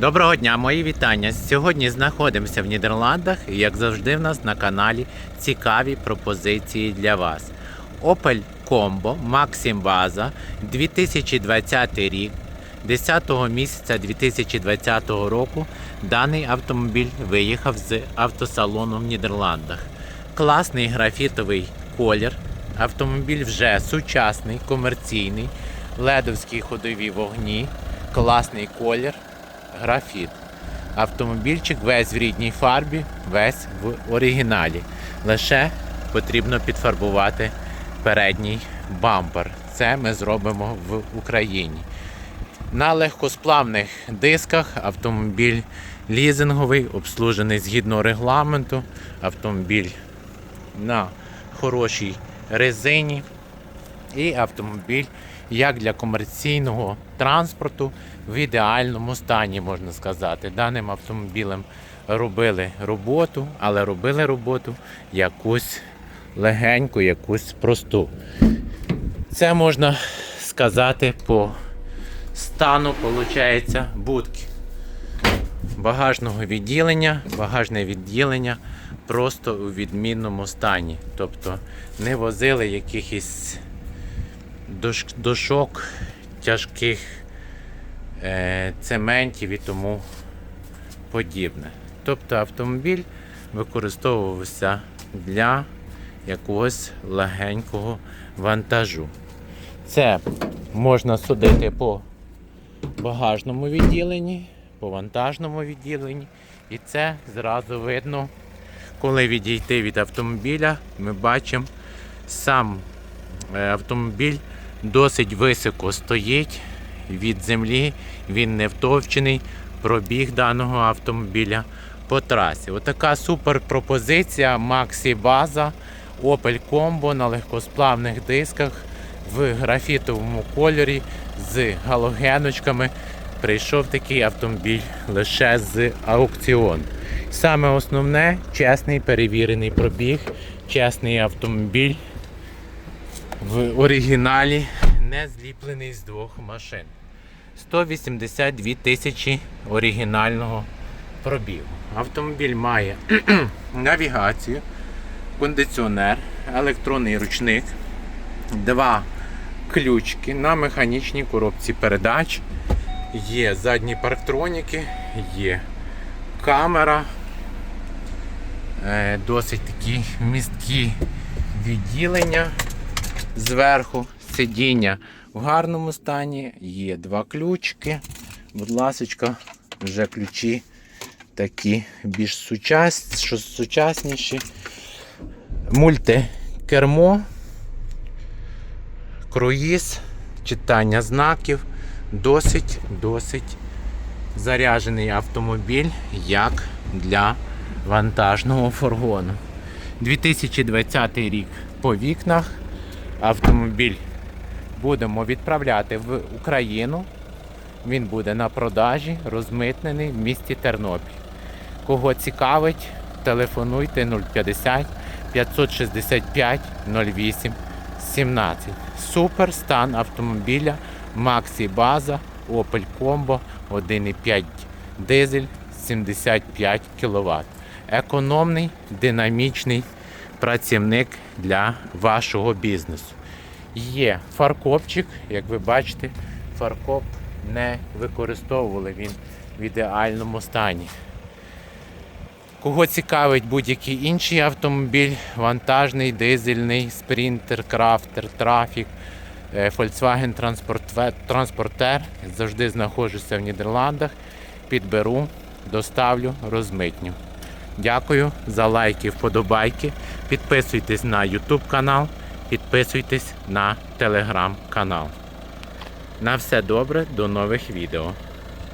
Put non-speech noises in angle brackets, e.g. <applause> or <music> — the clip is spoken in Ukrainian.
Доброго дня, мої вітання. Сьогодні знаходимося в Нідерландах і, як завжди, в нас на каналі цікаві пропозиції для вас. Opel Combo Maxim Baza 2020 рік. 10 місяця 2020 року даний автомобіль виїхав з автосалону в Нідерландах. Класний графітовий колір. Автомобіль вже сучасний, комерційний, ледовські ходові вогні, класний колір, графіт. Автомобільчик весь в рідній фарбі, весь в оригіналі. Лише потрібно підфарбувати передній бампер. Це ми зробимо в Україні. На легкосплавних дисках автомобіль лізинговий, обслужений згідно регламенту. Автомобіль на хорошій резині. І автомобіль як для комерційного транспорту в ідеальному стані, можна сказати. Даним автомобілем робили роботу, але робили роботу якусь легеньку, якусь просту. Це можна сказати по стану, виходить, будки. Багажного відділення, багажне відділення просто у відмінному стані. Тобто не возили якихось дошок тяжких е, цементів і тому подібне. Тобто автомобіль використовувався для якогось легенького вантажу. Це можна судити по багажному відділенні, по вантажному відділенні. І це зразу видно, коли відійти від автомобіля, ми бачимо сам е, автомобіль досить високо стоїть від землі, він не втовчений, пробіг даного автомобіля по трасі. Отака супер пропозиція Maxi Baza Opel Combo на легкосплавних дисках в графітовому кольорі з галогеночками. Прийшов такий автомобіль лише з аукціону. Саме основне чесний перевірений пробіг, чесний автомобіль в оригіналі, не зліплений з двох машин. 182 тисячі оригінального пробігу. Автомобіль має <clears throat> навігацію, кондиціонер, електронний ручник, два ключки на механічній коробці передач. Є задні парктроніки, є камера, е, досить такі місткі відділення зверху, сидіння в гарному стані, є два ключки. Будь ласочка, вже ключі такі більш сучас, що сучасніші. Мультикермо, круїз, читання знаків, досить, досить заряджений автомобіль як для вантажного фургону. 2020 рік по вікнах. Автомобіль будемо відправляти в Україну. Він буде на продажі, розмитнений в місті Тернопіль. Кого цікавить, телефонуйте 050 565 08 17. Супер стан автомобіля Maxi Baza Opel Combo 1,5 дизель 75 кВт. Економний, динамічний працівник для вашого бізнесу. Є фаркопчик, як ви бачите, фаркоп не використовували він в ідеальному стані. Кого цікавить будь-який інший автомобіль, вантажний, дизельний, спринтер, крафтер, трафік, е, Volkswagen Transporter, завжди знаходжуся в Нідерландах, підберу, доставлю, розмитню. Дякую за лайки, вподобайки. Підписуйтесь на YouTube канал, підписуйтесь на телеграм канал. На все добре, до нових відео.